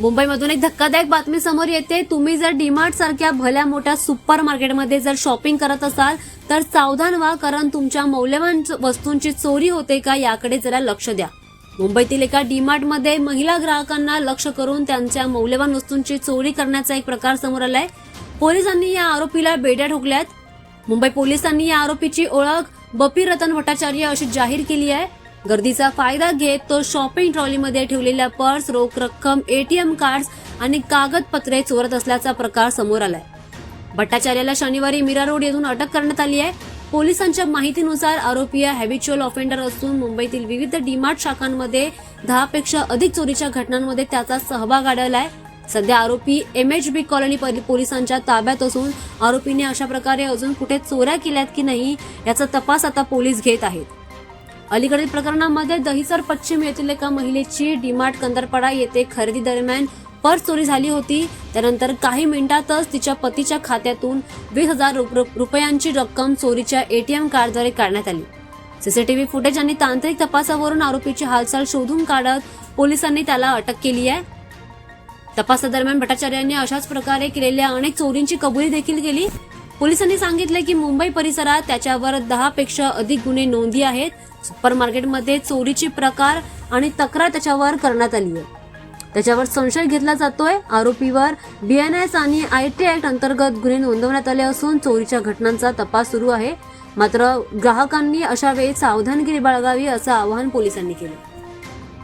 मुंबईमधून एक धक्कादायक बातमी समोर येते. तुम्ही जर डीमार्ट सारख्या भल्या मोठ्या सुपर मार्केटमध्ये जर शॉपिंग करत असाल तर सावधान व्हा कारण तुमच्या मौल्यवान वस्तूंची चोरी होते का याकडे जरा लक्ष द्या. मुंबईतील एका डीमार्टमध्ये महिला ग्राहकांना लक्ष करून त्यांच्या मौल्यवान वस्तूंची चोरी करण्याचा एक प्रकार समोर आलाय. पोलिसांनी या आरोपीला बेड्या ठोकल्यात. मुंबई पोलिसांनी या आरोपीची ओळख बपी रतन भट्टाचार्य अशी जाहीर केली आहे. गर्दीचा फायदा घेत तो शॉपिंग ट्रॉलीमध्ये ठेवलेल्या पर्स रोख रक्कम एटीएम कार्ड आणि कागदपत्रे चोरत असल्याचा प्रकार समोर आलाय. भट्टाचार्याला शनिवारी मीरा रोड येथून अटक करण्यात आली आहे. पोलिसांच्या माहितीनुसार आरोपी हॅबिच्युअल ऑफेंडर असून मुंबईतील विविध डीमार्ट शाखांमध्ये दहापेक्षा अधिक चोरीच्या घटनांमध्ये त्याचा सहभाग आढळलाय. सध्या आरोपी एमएचबी कॉलनी पोलिसांच्या ताब्यात असून आरोपीने अशा प्रकारे अजून कुठे चोऱ्या केल्यात की नाही याचा तपास आता पोलीस घेत आहेत. अलीकडील प्रकरणामध्ये दहिसर पश्चिम येथील एका महिलेची डीमार्ट कंदरपाडा येथे खरेदी दरम्यान पर्स चोरी झाली होती. त्यानंतर काही मिनिटातच तिच्या पतीच्या खात्यातून वीस हजार रुप- रुपयांची रक्कम चोरीच्या एटीएम कार्डद्वारे काढण्यात आली. सीसीटीव्ही फुटेज आणि तांत्रिक तपासावरून आरोपीची हालचाल शोधून काढत पोलिसांनी त्याला अटक केली आहे. तपासादरम्यान भट्टाचार्यांनी अशाच प्रकारे केलेल्या अनेक चोरींची कबुली देखील केली. पोलिसांनी सांगितले की मुंबई परिसरात त्याच्यावर दहा पेक्षा अधिक गुन्हे नोंदी आहेत. सुपर मार्केटमध्ये चोरीची प्रकार आणि तक्रार त्याच्यावर करण्यात आली आहे. त्याच्यावर संशय घेतला जातोय. आरोपीवर बीएनएस आणि आय टी ऍक्ट अंतर्गत गुन्हे नोंदवण्यात आले असून चोरीच्या घटनांचा तपास सुरू आहे. मात्र ग्राहकांनी अशा वेळी सावधानगिरी बाळगावी असं आवाहन पोलिसांनी केलं.